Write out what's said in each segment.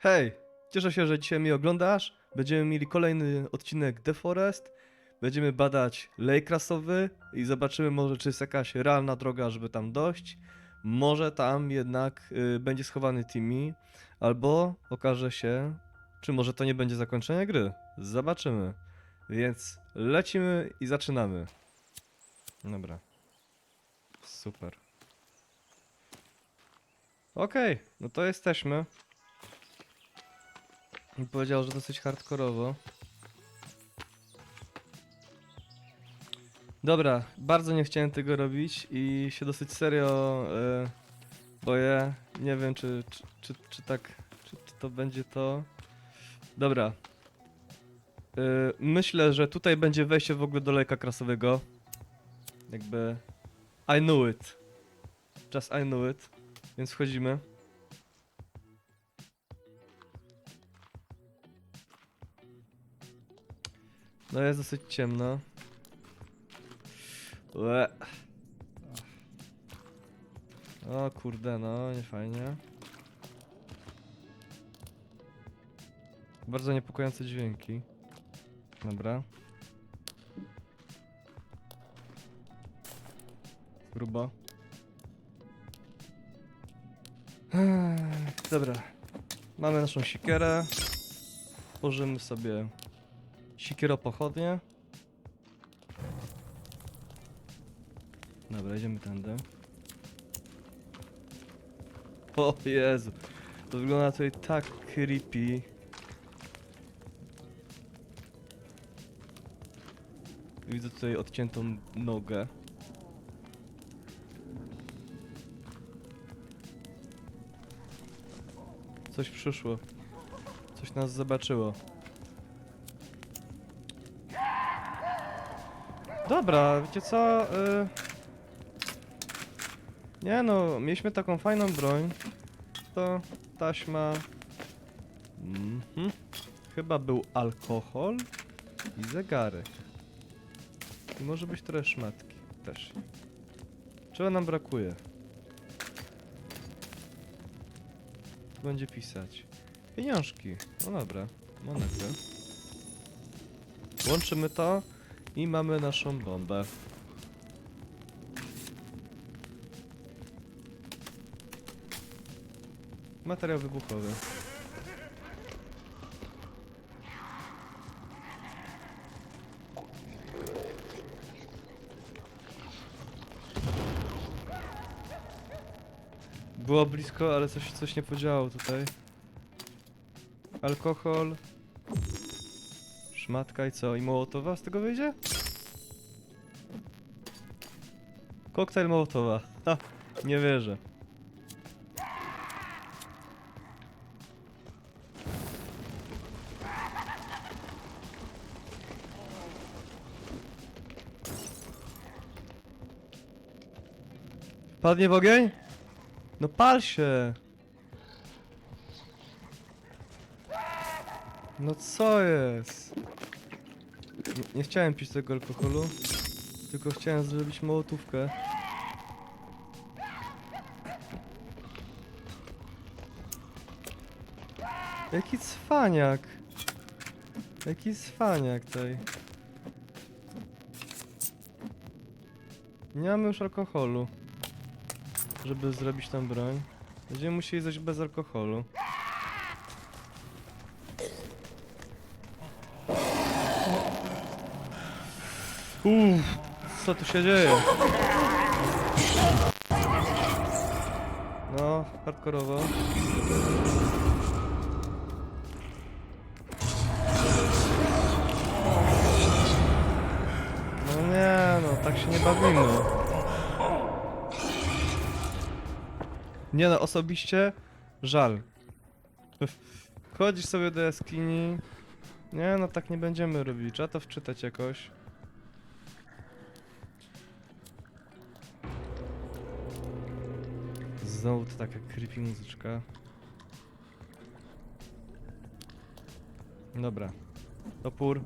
Hej, cieszę się, że dzisiaj mnie oglądasz. Będziemy mieli kolejny odcinek The Forest. Będziemy badać lejk rasowy i zobaczymy może, czy jest jakaś realna droga, żeby tam dojść. Może tam jednak y, będzie schowany Timmy, albo okaże się, czy może to nie będzie zakończenie gry. Zobaczymy. Więc lecimy i zaczynamy. Dobra. Super. Okej, no to jesteśmy. I Powiedział, że dosyć hardkorowo. Dobra, bardzo nie chciałem tego robić i się dosyć serio e, boję. Nie wiem, czy, czy, czy, czy tak, czy, czy to będzie to. Dobra. E, myślę, że tutaj będzie wejście w ogóle do lejka krasowego. Jakby. I knew it. Just I knew it. Więc wchodzimy. No jest dosyć ciemno. Ue. O kurde, no nie fajnie. Bardzo niepokojące dźwięki. Dobra. Grubo. Dobra. Mamy naszą sikierę. Tworzymy sobie sikieropochodnie. Dobra, idziemy tędy. O Jezu. To wygląda tutaj tak creepy. Widzę tutaj odciętą nogę. Coś przyszło. Coś nas zobaczyło. Dobra, wiecie co? Y... Nie no, mieliśmy taką fajną broń. To taśma. Mhm. Chyba był alkohol i zegarek. I może być trochę szmatki też. Czego nam brakuje? Będzie pisać. Pieniążki. No dobra, monety. Łączymy to i mamy naszą bombę. Materiał wybuchowy. Było blisko, ale coś, coś nie podziałało tutaj. Alkohol. Szmatka i co? I Mołotowa z tego wyjdzie? Koktajl Mołotowa. Ha, nie wierzę. Padnie w ogień? No pal się! No co jest? Nie, chciałem pić tego alkoholu, tylko chciałem zrobić mołotówkę. Jaki cwaniak! Jaki cwaniak tej. Nie mamy już alkoholu, żeby zrobić tam broń. Będziemy musieli zejść bez alkoholu. Uff, co tu się dzieje? No, hardkorowo. No nie, no, tak się nie bawimy. Nie no, osobiście żal. Chodzisz sobie do jaskini. Nie no, tak nie będziemy robić. Trzeba to wczytać jakoś. znowu to taka creepy muzyczka. Dobra. Topór.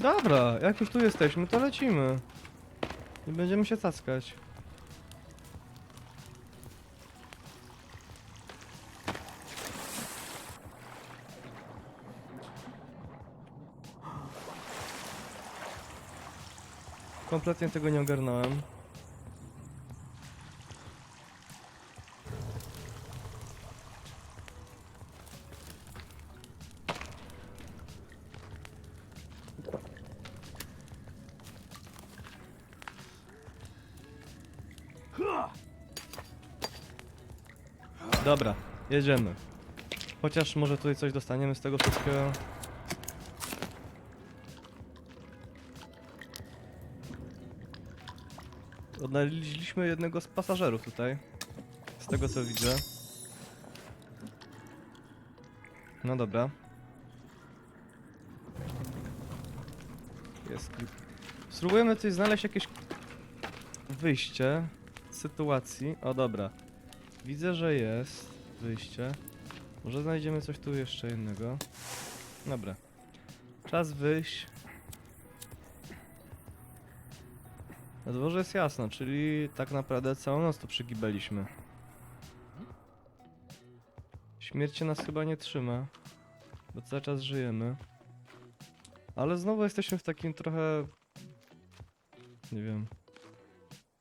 Dobra, jak już tu jesteśmy, to lecimy. I będziemy się cackać. Kompletnie tego nie ogarnąłem. Dobra, jedziemy. Chociaż może tutaj coś dostaniemy z tego wszystkiego. Odnaleźliśmy jednego z pasażerów tutaj. Z tego co widzę. No dobra. Jest klip. Spróbujemy tutaj znaleźć jakieś wyjście z sytuacji. O dobra. Widzę, że jest wyjście. Może znajdziemy coś tu jeszcze innego. Dobra. Czas wyjść. Na dworze jest jasno, czyli tak naprawdę całą noc tu przygibaliśmy. Śmierć nas chyba nie trzyma, bo cały czas żyjemy. Ale znowu jesteśmy w takim trochę... Nie wiem...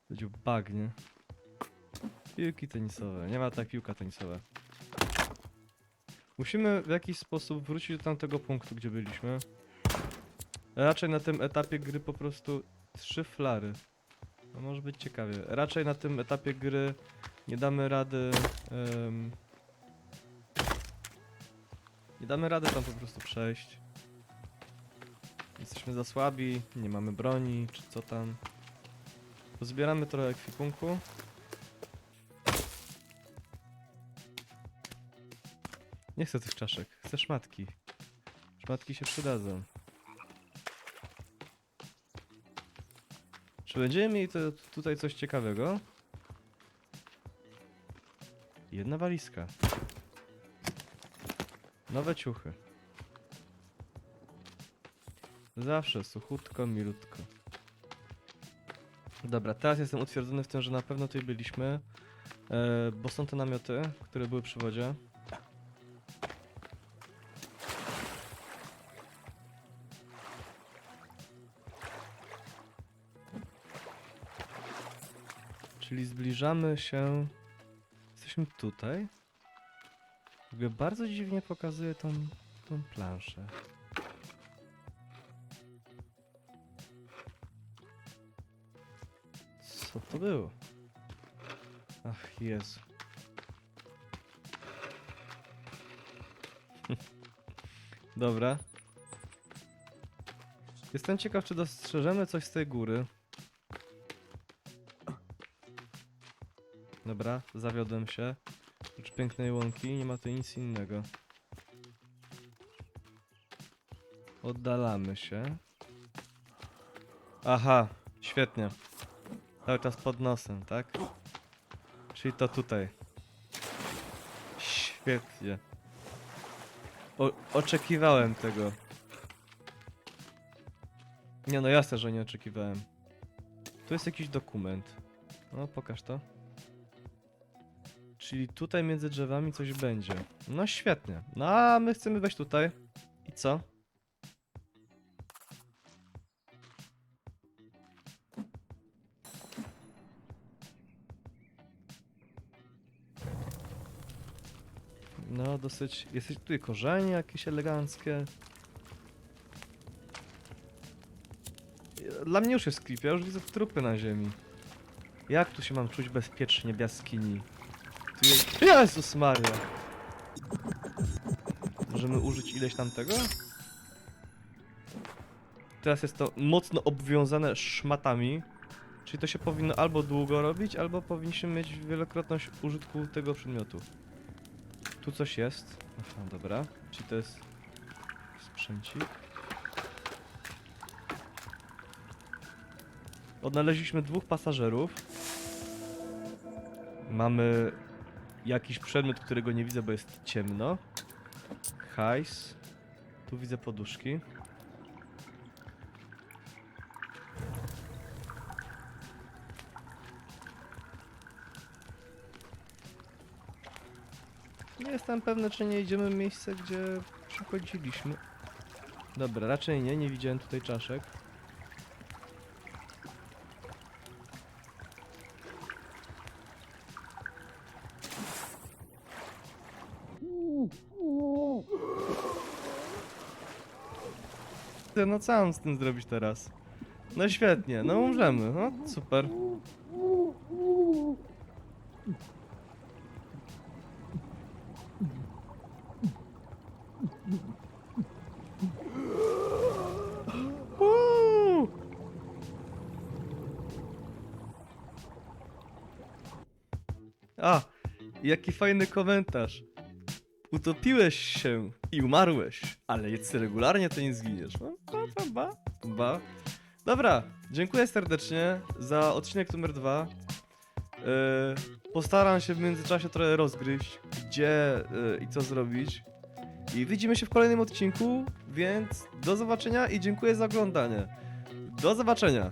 Powiedział bagnie. Piłki tenisowe, nie ma tak piłka tenisowa. Musimy w jakiś sposób wrócić do tamtego punktu, gdzie byliśmy. Raczej na tym etapie gry po prostu trzy flary. No może być ciekawie. Raczej na tym etapie gry nie damy rady. nie damy rady tam po prostu przejść. Jesteśmy za słabi, nie mamy broni, czy co tam. Pozbieramy trochę ekwipunku. Nie chcę tych czaszek, chcę szmatki. Szmatki się przydadzą. Będziemy mieli to, tutaj coś ciekawego? Jedna walizka. Nowe ciuchy. Zawsze suchutko, milutko. Dobra, teraz jestem utwierdzony w tym, że na pewno tutaj byliśmy. E, bo są te namioty, które były przy wodzie. Czyli zbliżamy się. Jesteśmy tutaj. Ogóle bardzo dziwnie pokazuje tą, tą planszę. Co to było? Ach, Jezu. Dobra. Jestem ciekaw, czy dostrzeżemy coś z tej góry. Dobra, zawiodłem się. Oprócz pięknej łąki nie ma tu nic innego. Oddalamy się. Aha, świetnie. Cały czas pod nosem, tak? Czyli to tutaj. Świetnie. O, oczekiwałem tego. Nie no jasne, że nie oczekiwałem. Tu jest jakiś dokument. No, pokaż to. Czyli tutaj między drzewami coś będzie. No świetnie. No a my chcemy wejść tutaj. I co? No dosyć... Jesteś tutaj korzenie jakieś eleganckie. Dla mnie już jest klip, ja już widzę trupy na ziemi. Jak tu się mam czuć bezpiecznie w jaskini? Tu jest... Jezus Maria! Możemy użyć ileś tam tego? Teraz jest to mocno obwiązane szmatami. Czyli to się powinno albo długo robić, albo powinniśmy mieć wielokrotność użytku tego przedmiotu. Tu coś jest. Aha, dobra. Czyli to jest sprzęcik. Odnaleźliśmy dwóch pasażerów. Mamy jakiś przedmiot, którego nie widzę, bo jest ciemno. Hajs. Tu widzę poduszki. Nie jestem pewny, czy nie idziemy w miejsce, gdzie przychodziliśmy. Dobra, raczej nie, nie widziałem tutaj czaszek. Ty, No co mam z tym zrobić teraz? No świetnie, no umrzemy, no super. Uuu. A, jaki fajny komentarz. Utopiłeś się i umarłeś, ale jest regularnie to nie zginiesz. No, ba, ba, ba, ba. Dobra, dziękuję serdecznie za odcinek numer dwa. Yy, postaram się w międzyczasie trochę rozgryźć, gdzie yy, i co zrobić. I widzimy się w kolejnym odcinku, więc do zobaczenia i dziękuję za oglądanie. Do zobaczenia.